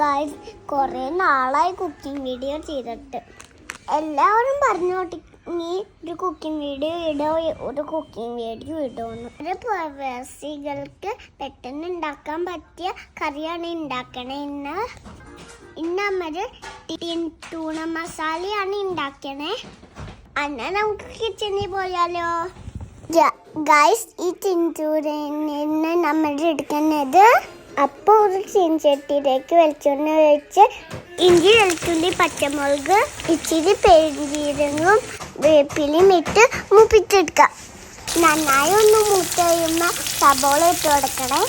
Guys കുറേ നാളായി cooking video ചെയ്തിട്ട്. എല്ലാവരും പറഞ്ഞോട്ടി നീ ഒരു കുക്കിംഗ് വീഡിയോ ഇടോ ഒരു കുക്കിംഗ് വീഡിയോ ഇടുമെന്ന് ഒരു പ്രവാസികൾക്ക് പെട്ടെന്ന് ഉണ്ടാക്കാൻ പറ്റിയ കറിയാണ് ഉണ്ടാക്കണേ ഇന്ന് ഇന്ന് നമ്മൾ ടൂണ മസാലയാണ് ഉണ്ടാക്കണേ. അന്ന നമുക്ക് കിച്ചണിൽ പോയാലോ? ഗൈസ് ഈ ചിഞ്ചൂരിൽ നിന്ന് നമ്മൾ എടുക്കുന്നത് അപ്പോൾ ഒരു ചീൻചട്ടിയിലേക്ക് വെളിച്ചെണ്ണ ഒഴിച്ച് ഇഞ്ചി വെളുത്തുള്ളി പച്ചമുളക് ഇച്ചിരി പെരുംജീരകവും വേപ്പിലയും ഇട്ട് മൂപ്പിച്ചെടുക്കാം. നന്നായി ഒന്ന് മൂത്ത് കഴിയുമ്പോൾ സബോള ഇട്ട് കൊടുക്കണേ.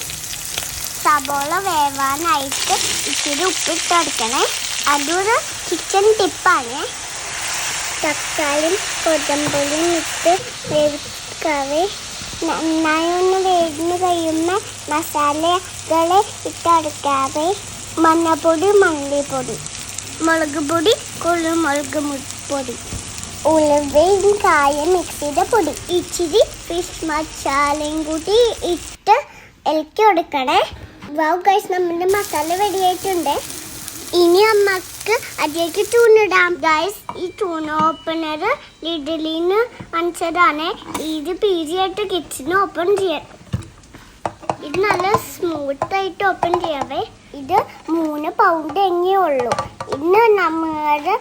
സബോള വേവാനായിട്ട് ഇച്ചിരി ഉപ്പിട്ട് കൊടുക്കണേ. അതൊരു കിച്ചൺ ടിപ്പാണ് തക്കാളിയും കൊത്തമ്പുളിയും ഇട്ട് വേവിക്കാവേ. നന്നായി ഒന്ന് മസാലകളെ ഇട്ടടക്കാവേ മഞ്ഞപ്പൊടി മല്ലിപ്പൊടി മുളക് പൊടി കുരുമുളക് പൊടി ഉലുവയും കായം മിക്സിയുടെ പൊടി ഇച്ചിരി ഫിഷ് മസാലയും കൂടി ഇട്ട് ഇളക്കി കൊടുക്കണേ. വാവ് കഴിച്ച് നമ്മുടെ മസാല റെഡിയായിട്ടുണ്ട് ഇനി അമ്മയ്ക്ക് അതിലേക്ക് ടൂണിടാം ഗൈസ് ഈ ടൂൺ ഓപ്പണർ ലിഡിലിന് വാങ്ങിച്ചതാണ്. ഇത് പീരിയായിട്ട് കിച്ചൺ ഓപ്പൺ ചെയ്യാം ഇത് നല്ല സ്മൂത്ത് ആയിട്ട് ഓപ്പൺ ചെയ്യാവേ. ഇത് മൂന്ന് പൗണ്ട് എങ്ങേ ഉള്ളൂ. ഇന്ന് നമ്മുടെ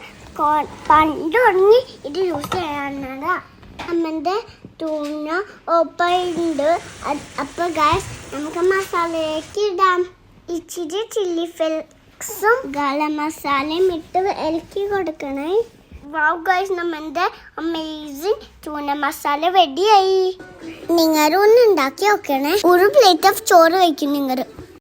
പണ്ട് തുടങ്ങി ഇത് യൂസ് ചെയ്യാനാണ് അമ്മന്റെ തൂണ ഓപ്പൺ ഉണ്ട് അപ്പൊ ഗാസ് നമുക്ക് മസാലയിലേക്ക് ഇടാം. ഇച്ചിരി ചില്ലി ഫ്ലേക്സും ഗരം മസാലയും ഇട്ട് ഇലക്കി കൊടുക്കണേ. വാവ് ഗൈസ് നമ്മുടെ അമേസിങ് ചൂന മസാല റെഡിയായി നിങ്ങൾ ഒന്ന് ഉണ്ടാക്കി നോക്കണേ. ഒരു പ്ലേറ്റ് ഓഫ് ചോറ് വയ്ക്കും നിങ്ങൾ